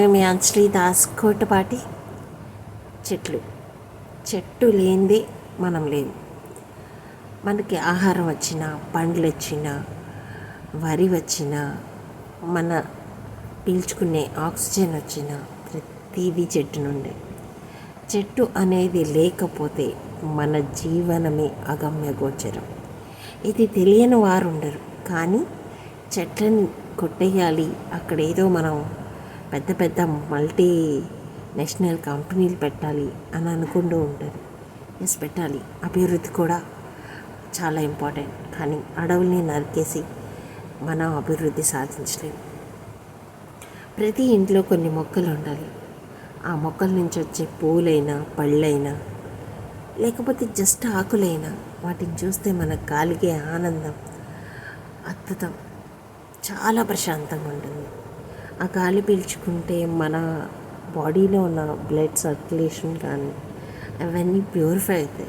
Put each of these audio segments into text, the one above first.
నేను మీ అంజలి దాస్ కోటపాటి చెట్లు. చెట్టు లేనిదే మనం లేము. మనకి ఆహారం వచ్చినా పండ్లు వచ్చినా వరి వచ్చినా మన పీల్చుకునే ఆక్సిజన్ వచ్చినా ప్రతిదీ చెట్టు నుండి. చెట్టు అనేది లేకపోతే మన జీవనమే అగమ్య గోచరం. ఇది తెలియని వారు ఉండరు. కానీ చెట్లను కొట్టేయాలి. అక్కడ ఏదో మనం పెద్ద పెద్ద మల్టీ నేషనల్ కంపెనీలు పెట్టాలి అని అనుకుంటూ ఉంటారు. ఎస్ పెట్టాలి. అభివృద్ధి కూడా చాలా ఇంపార్టెంట్. కానీ అడవుల్ని నరికేసి మనం అభివృద్ధి సాధించలేము. ప్రతి ఇంట్లో కొన్ని మొక్కలు ఉండాలి. ఆ మొక్కల నుంచి వచ్చే పూలైనా పళ్ళైనా లేకపోతే జస్ట్ ఆకులైనా వాటిని చూస్తే మన గాలిగే ఆనందం అద్భుతం చాలా ప్రశాంతంగా ఉంటుంది. ఆ గాలి పీల్చుకుంటే మన బాడీలో ఉన్న బ్లడ్ సర్క్యులేషన్ కానీ అవన్నీ ప్యూరిఫై అవుతాయి.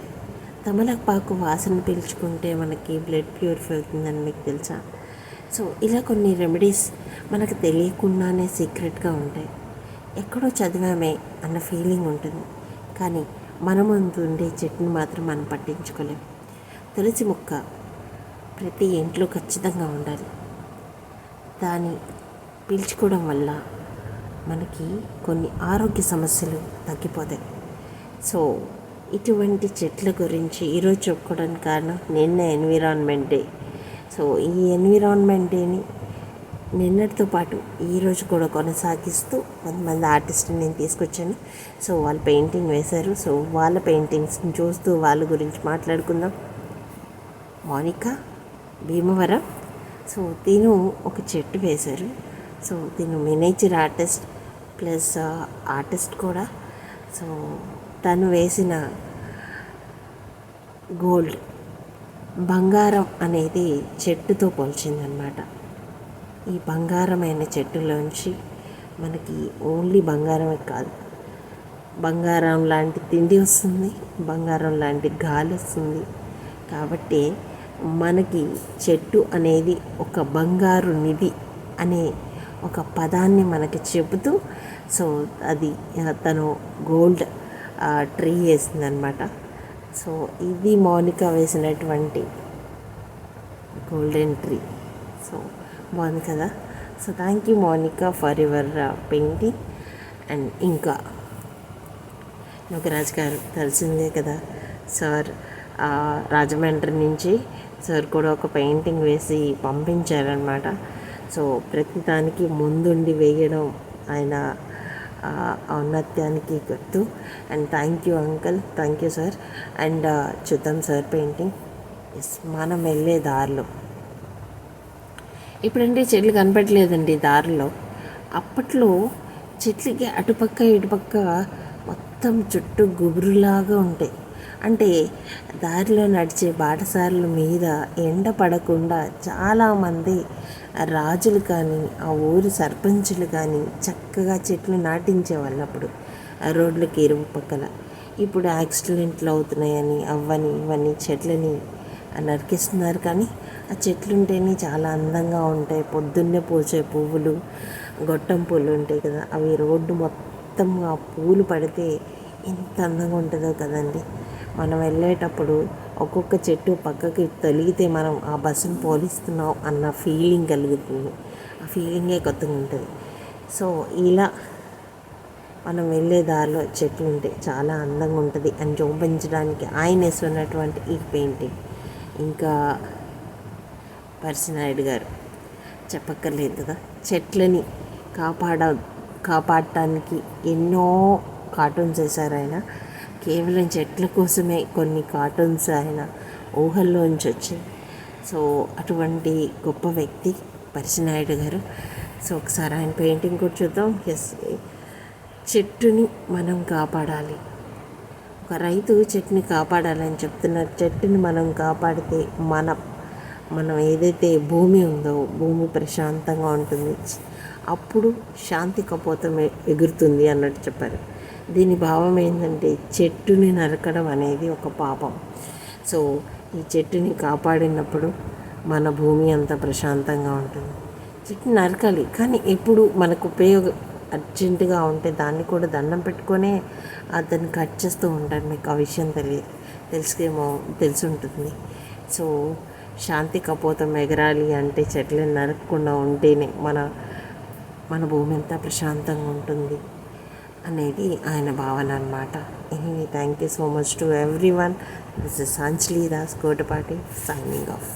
తమలపాకు వాసన పీల్చుకుంటే మనకి బ్లడ్ ప్యూరిఫై అవుతుందని మీకు తెలుసా? సో ఇలా కొన్ని రెమెడీస్ మనకు తెలియకుండానే సీక్రెట్గా ఉంటాయి. ఎక్కడో చదివామే అన్న ఫీలింగ్ ఉంటుంది. కానీ మన ముందు ఉండే చెట్టుని మాత్రం మనం పట్టించుకోలేం. తులసి మొక్క ప్రతి ఇంట్లో ఖచ్చితంగా ఉండాలి. దాన్ని పీల్చుకోవడం వల్ల మనకి కొన్ని ఆరోగ్య సమస్యలు తగ్గిపోతాయి. సో ఇటువంటి చెట్ల గురించి ఈరోజు చెప్పుకోవడానికి కారణం నిన్న ఎన్విరాన్మెంట్ డే. సో ఈ ఎన్విరాన్మెంట్ డేని నిన్నటితో పాటు ఈరోజు కూడా కొనసాగిస్తూ కొంతమంది ఆర్టిస్ట్ని నేను తీసుకొచ్చాను. సో వాళ్ళు పెయింటింగ్ వేశారు. సో వాళ్ళ పెయింటింగ్స్ని చూస్తూ వాళ్ళ గురించి మాట్లాడుకుందాం. మోనిక భీమవరం. సో తిను ఒక చెట్టు వేశారు. సో దీని మినేచర్ ఆర్టిస్ట్ ప్లస్ ఆర్టిస్ట్ కూడా. సో తను వేసిన గోల్డ్ బంగారం అనేది చెట్టుతో పోల్చిందనమాట ఈ బంగారమైన చెట్టులోంచి మనకి ఓన్లీ బంగారమే కాదు బంగారం లాంటి తిండి వస్తుంది బంగారం లాంటి గాలి వస్తుంది. కాబట్టి మనకి చెట్టు అనేది ఒక బంగారు నిధి అనే ఒక పదాన్ని మనకి చెబుతూ సో అది తను గోల్డ్ ట్రీ వేసిందనమాట సో ఇది మౌనిక వేసినటువంటి గోల్డెన్ ట్రీ. సో బాగుంది కదా? So thank you Mounika for your painting and ఇంకా నోకరాజ్ గారు తెలిసిందే కదా? సార్ రాజమండ్రి నుంచి సార్ కూడా ఒక పెయింటింగ్ వేసి పంపించారనమాట సో ప్రతి దానికి ముందుండి వేయడం ఆయన ఔన్నత్యానికి గుర్తు. And thank you uncle thank you sir and చూద్దాం సార్ పెయింటింగ్ ఎస్ మనం వెళ్ళే దారిలో. ఇప్పుడంటే చెట్లు కనపడలేదండి దారిలో. అప్పట్లో చెట్లకి అటుపక్క ఇటుపక్క మొత్తం చుట్టూ గుబురులాగా ఉంటాయి. అంటే దారిలో నడిచే బాటసారుల మీద ఎండ పడకుండా చాలామంది రాజులు కానీ ఆ ఊరి సర్పంచులు కానీ చక్కగా చెట్లు నాటించేవాళ్ళు అప్పుడు. ఆ రోడ్లకి ఇరువు పక్కల ఇప్పుడు యాక్సిడెంట్లు అవుతున్నాయని అవ్వని ఇవన్నీ చెట్లని నరికిస్తున్నారు కానీ ఆ చెట్లు ఉంటేనే చాలా అందంగా ఉంటాయి. పొద్దున్నే పూసే పువ్వులు గొట్టం పూలు ఉంటాయి కదా అవి రోడ్డు మొత్తం ఆ పూలు పడితే ఎంత అందంగా ఉంటుందో కదండి. మనం వెళ్ళేటప్పుడు ఒక్కొక్క చెట్టు పక్కకి తొలిగితే మనం ఆ బస్సును పోలిస్తున్నాం అన్న ఫీలింగ్ కలుగుతుంది. ఆ ఫీలింగే కొత్తగా ఉంటుంది. సో ఇలా మనం వెళ్ళే దారిలో చెట్లు ఉంటే చాలా అందంగా ఉంటుంది అని చూపించడానికి ఆయన వేసుకున్నటువంటి ఈ పెయింటింగ్ ఇంకా పర్సినాయుడు గారు చెప్పక్కర్లేదు కదా చెట్లని కాపాడ కాపాడటానికి ఎన్నో కార్టూన్స్ వేశారు ఆయన. కేవలం చెట్ల కోసమే కొన్ని కార్టూన్స్ ఆయన ఊహల్లోంచి వచ్చాయి సో అటువంటి గొప్ప వ్యక్తి పరిశనాయుడు గారు. సో ఒకసారి ఆయన పెయింటింగ్ కూడా చూద్దాం. ఎస్ చెట్టుని మనం కాపాడాలి. ఒక రైతు చెట్టుని కాపాడాలని చెప్తున్నారు. చెట్టుని మనం కాపాడితే మన మనం ఏదైతే భూమి ఉందో భూమి ప్రశాంతంగా ఉంటుంది. అప్పుడు శాంతి కపోతం ఎగురుతుంది అన్నట్టు చెప్పారు. దీని భావం ఏంటంటే చెట్టుని నరకడం అనేది ఒక పాపం. సో ఈ చెట్టుని కాపాడినప్పుడు మన భూమి అంతా ప్రశాంతంగా ఉంటుంది. చెట్టు నరకాలి. కానీ ఎప్పుడు మనకు ఉపయోగ అర్జెంటుగా ఉంటే దాన్ని కూడా దండం పెట్టుకొనే అతను కట్ చేస్తూ ఉంటారు మీకు ఆ విషయం తెలియ తెలుసుకేమో తెలిసి ఉంటుంది సో శాంతి కపోతం ఎగరాలి అంటే చెట్లను నరకకుండా ఉంటేనే మన మన భూమి అంతా ప్రశాంతంగా ఉంటుంది. అనేది ఆయన భావన అనమాట anyway thank you so much to everyone this is Anjali Das Kotapati signing off